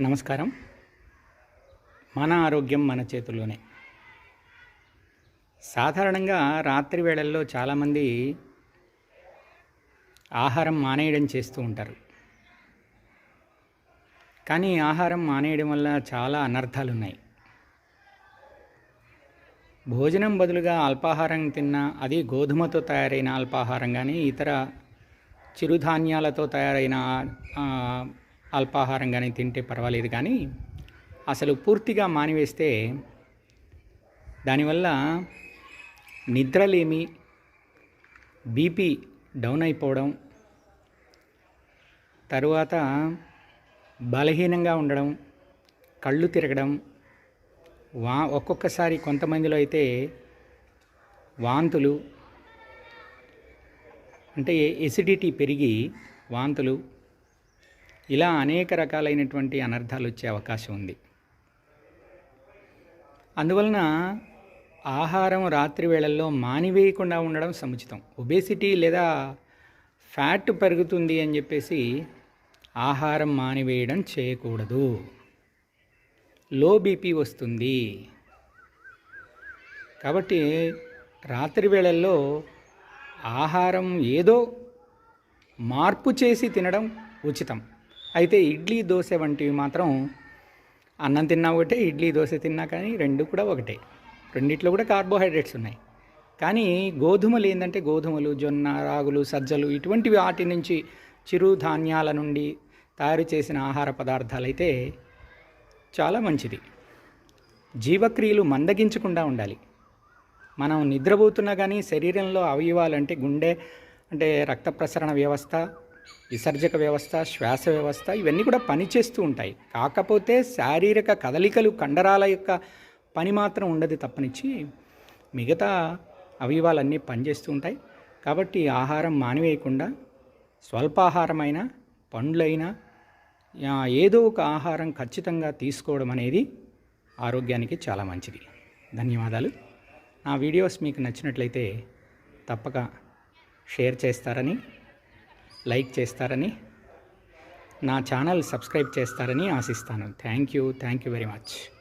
నమస్కారం. మన ఆరోగ్యం మన చేతుల్లోనే. సాధారణంగా రాత్రి వేళల్లో చాలామంది ఆహారం మానేయడం చేస్తూ ఉంటారు. కానీ ఆహారం మానేయడం వల్ల చాలా అనర్థాలు ఉన్నాయి భోజనం బదులుగా అల్పాహారం తిన్నా అది గోధుమతో తయారైన అల్పాహారం కానీ ఇతర చిరుధాన్యాలతో తయారైన అల్పాహారం కానీ తింటే పర్వాలేదు కానీ అసలు పూర్తిగా మానివేస్తే దానివల్ల నిద్రలేమి బీపీ డౌన్ అయిపోవడం తరువాత బలహీనంగా ఉండడం కళ్ళు తిరగడం వా ఒక్కొక్కసారి కొంతమందిలో అయితే వాంతులు అంటే ఎసిడిటీ పెరిగి వాంతులు ఇలా అనేక రకాలైనటువంటి అనర్థాలు వచ్చే అవకాశం ఉంది. అందువలన ఆహారం రాత్రి వేళల్లో మానివేయకుండా ఉండడం సముచితం. ఒబేసిటీ లేదా ఫ్యాట్ పెరుగుతుంది అని చెప్పేసి ఆహారం మానివేయడం చేయకూడదు. లో బీపీ వస్తుంది. కాబట్టి రాత్రి వేళల్లో ఆహారం ఏదో మార్పు చేసి తినడం ఉచితం. అయితే ఇడ్లీ దోశ వంటివి మాత్రం అన్నం తిన్నా ఒకటే ఇడ్లీ దోశ తిన్నా కానీ రెండు కూడా ఒకటే. రెండిట్లో కూడా కార్బోహైడ్రేట్స్ ఉన్నాయి. కానీ గోధుమలు ఏంటంటే గోధుమలు జొన్న రాగులు సజ్జలు ఇటువంటి వాటి నుంచి చిరుధాన్యాల నుండి తయారు చేసిన ఆహార పదార్థాలు అయితే చాలా మంచిది. జీవక్రియలు మందగించకుండా ఉండాలి. మనం నిద్రపోతున్నా కానీ శరీరంలో అవయవాలు అంటే గుండె అంటే రక్త ప్రసరణ వ్యవస్థ విసర్జక వ్యవస్థ శ్వాస వ్యవస్థ ఇవన్నీ కూడా పనిచేస్తూ ఉంటాయి. కాకపోతే శారీరక కదలికలు కండరాల యొక్క పని మాత్రం ఉండదు తప్పనిచ్చి. మిగతా అవయవాలన్నీ పనిచేస్తూ ఉంటాయి. కాబట్టి ఆహారం మానివేయకుండా స్వల్పాహారమైన పండ్లైనా ఏదో ఒక ఆహారం ఖచ్చితంగా తీసుకోవడం అనేది ఆరోగ్యానికి చాలా మంచిది. ధన్యవాదాలు. నా వీడియోస్ మీకు నచ్చినట్లయితే తప్పక షేర్ చేస్తారని లైక్ చేస్తారని నా ఛానల్ సబ్స్క్రైబ్ చేస్తారని ఆశిస్తాను. Thank you. Thank you very much.